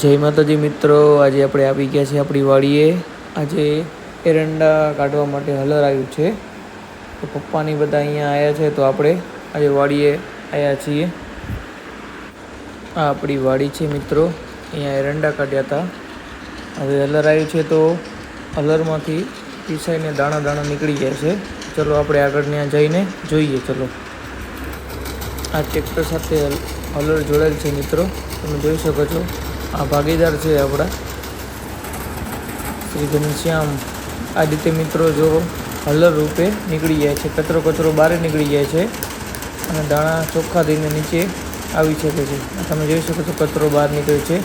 જય માતાજી મિત્રો, આજે આપણે આવી ગયા છીએ આપણી વાડીએ. આજે એરંડા કાઢવા માટે હલર આવ્યું છે. તો પપ્પાની બધા અહીંયા આવ્યા છે, તો આપણે આજે વાડીએ આવ્યા છીએ. આ આપણી વાડી છે મિત્રો, અહીંયા એરંડા કાઢ્યા હતા. હવે હલર આવ્યું છે, તો હલરમાંથી પીસાઈને દાણા દાણા નીકળી ગયા છે. ચલો આપણે આગળ ત્યાં જઈને જોઈએ, ચલો. આ ટ્રેક્ટર સાથે હલ- હલર જોડેલ છે મિત્રો, તમે જોઈ શકો છો. આ ભાગીદાર છે આપણા. શ્રી ઘનશ્યામ આ રીતે મિત્રો જો હલર રૂપે નીકળી જાય છે, કચરો કચરો બહાર નીકળી જાય છે અને દાણા ચોખ્ખા થઈને નીચે આવી શકે છે. તમે જોઈ શકો છો કચરો બહાર નીકળે છે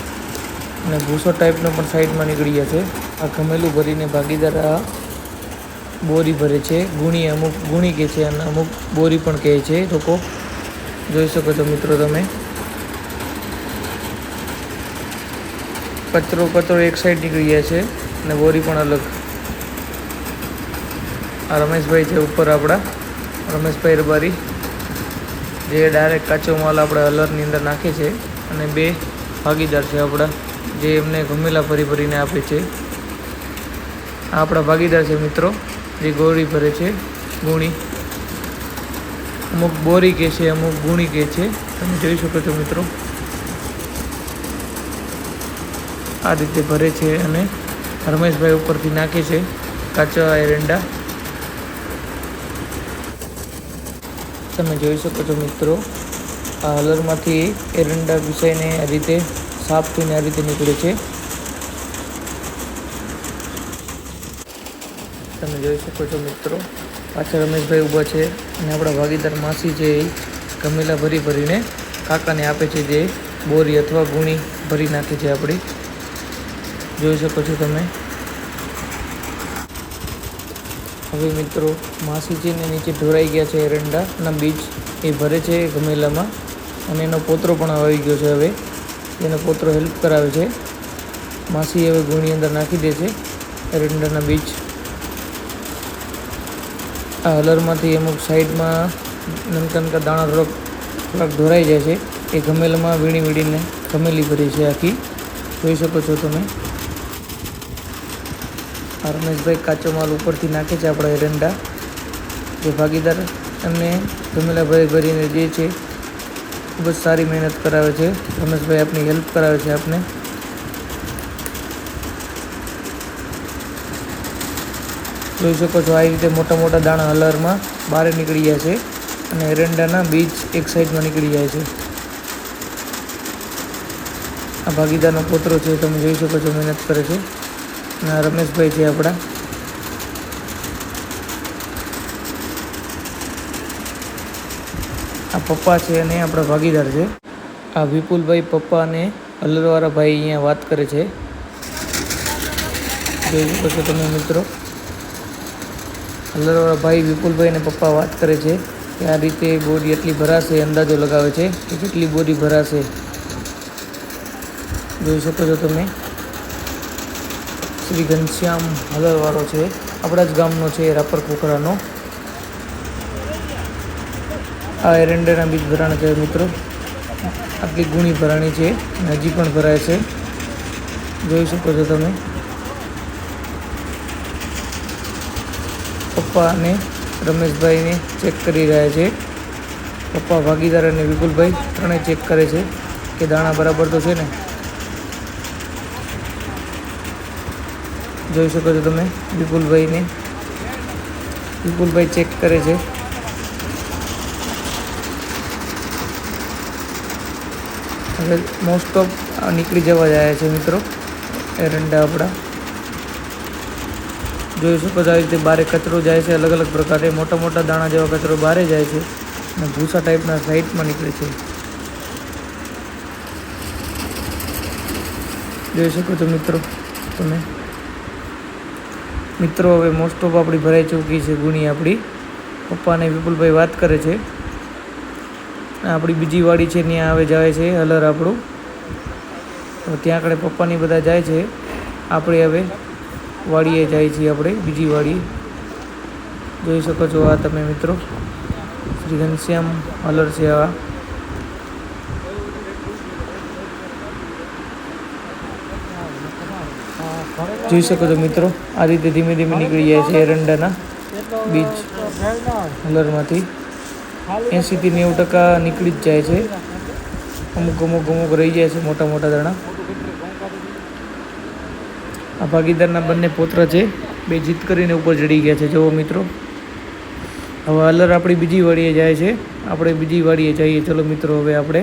અને ભૂસો ટાઈપનો પણ સાઈડમાં નીકળી ગયા છે. આ ગમેલું ભરીને ભાગીદાર આ બોરી ભરે છે. ગુણી અમુક ગુણી કહે છે અને અમુક બોરી પણ કહે છે. લોકો જોઈ શકો છો મિત્રો તમે. કચરો કચરો એક સાઈડ નીકળી ગયા છે અને બોરી પણ અલગ. આ રમેશભાઈ છે ઉપર આપણા. રમેશભાઈ રબારી. જે ડાયરેક્ટ કાચો માલ આપણે અલરની અંદર નાખે છે અને બે ભાગીદાર છે આપણા, જે એમને ગમેલા ભરી ભરીને આપે છે. આ આપણા ભાગીદાર છે મિત્રો, જે ગોળી ભરે છે, ગુણી. અમુક બોરી કે છે, અમુક ગુણી કે છે. તમે જોઈ શકો છો મિત્રો. આ રીતે ભરે છે અને રમેશભાઈ ઉપરથી નાખે છે કાચા એરંડા. તમે જોઈ શકો છો મિત્રો, આ હલરમાંથી એરંડા ઘૂસાઈને આ રીતે સાફ થઈને આ રીતે નીકળે છે. તમે જોઈ શકો છો મિત્રો, પાછળ રમેશભાઈ ઊભા છે અને આપણા ભાગીદાર માસી છે એ ગમેલા ભરી ભરીને કાકાને આપે છે જે બોરી અથવા ગુણી ભરી નાખે છે આપણી. જોઈ શકો છો તમે. હવે મિત્રો માસી છે ને નીચે ઢોરાઈ ગયા છે એરંડાના બીજ એ ભરે છે ગમેલામાં. અને એનો પોતરો પણ આવી ગયો છે હવે. એનો પોતરો હેલ્પ કરાવે છે. માસી હવે ગુણી અંદર નાખી દે છે એરંડાના બીજ. આ હલરમાંથી અમુક સાઈડમાં નનકા દાણા થોડોક થોડાક ઢોરાઈ જાય છે. એ ગમેલામાં વીણી વીણીને ગમેલી ભરી છે આખી. જોઈ શકો છો તમે. રમેશભાઈ કાચો માલ ઉપરથી નાખે છે આપણા એરંડા જે ભાગીદાર એમને ગમેલા ભરીને દે છે, ખૂબ જ સારી મહેનત કરાવે છે. રમેશભાઈ આપની હેલ્પ કરાવે છે આપને. જોઈ શકો છો આ રીતે મોટા મોટા દાણા હલરમાં બહાર નીકળી જાય છે અને એરંડાના બીજ એક સાઈડમાં નીકળી જાય છે. આ ભાગીદારનો પોતરો છે, તમે જોઈ શકો છો મહેનત કરે છે. રમેશભાઈ છે આપણા. આ પપ્પા છે અને આપણા ભાગીદાર છે. આ વિપુલભાઈ પપ્પા અને અલરવાળા ભાઈ અહીંયા વાત કરે છે. જોઈ શકો છો તમે મિત્રો. અલરવાળા ભાઈ વિપુલભાઈ અને પપ્પા વાત કરે છે કે આ રીતે બોરી એટલી ભરાશે, અંદાજો લગાવે છે કે કેટલી બોરી ભરાશે. જોઈ શકો છો તમે. શ્રી ઘનશ્યામ હલરવાળો છે. આપણા જ ગામનો છે, રાપર પોખરાનો. આ એરંડાના બીજ ભરાણ છે મિત્રો. આટલી ગુણી ભરાણી છે હજી પણ ભરાય છે. જોઈ શકો છો તમે. પપ્પા અને રમેશભાઈને ચેક કરી રહ્યા છે. પપ્પા ભાગીદાર અને વિપુલભાઈ ત્રણેય ચેક કરે છે કે દાણા બરાબર તો છે ને? જોઈ શકો છો તમે, વિપુલભાઈને. વિપુલભાઈ ચેક કરે છે. હવે મોસ્ટ ઓફ નીકળી જવા જાય છે મિત્રો, એરંડા આપણા. જોઈ શકો છો આવી રીતે બારે કચરો જાય છે, અલગ અલગ પ્રકારે, મોટા મોટા દાણા જેવા કચરો બહારે જાય છે અને ભૂસા ટાઈપના સાઈડમાં નીકળે છે. જોઈ શકો છો મિત્રો તમે. મિત્રો, હવે મોસ્ટ ઓફ આપણી ભરાઈ ચૂકી છે ગુણી આપણી. પપ્પાને વિપુલભાઈ વાત કરે છે. આપણી બીજી વાડી છે, ત્યાં આવે જાય છે, હલર આપણું. તો ત્યાં આગળ પપ્પાની બધા જાય છે. આપણે હવે વાડીએ જાય છીએ આપણે, બીજી વાડીએ જોઈ શકો છો આ તમે મિત્રો. શ્રી ઘનશ્યામ હલર છે આ. જોઈ શકો છો મિત્રો, આ રીતે ધીમે ધીમે નીકળી જાય છે એરંડાના બીજ. હલરમાંથી એંશીથી નેવું ટકા નીકળી જ જાય છે. અમુક અમુક અમુક રહી જાય છે મોટા મોટા દાણા. આ ભાગીદારના બંને પોતરા છે, બે જીત કરીને ઉપર ચડી ગયા છે. જુઓ મિત્રો, હવે અલર આપણી બીજી વાડીએ જાય છે. આપણે બીજી વાડીએ જઈએ. ચલો મિત્રો, હવે આપણે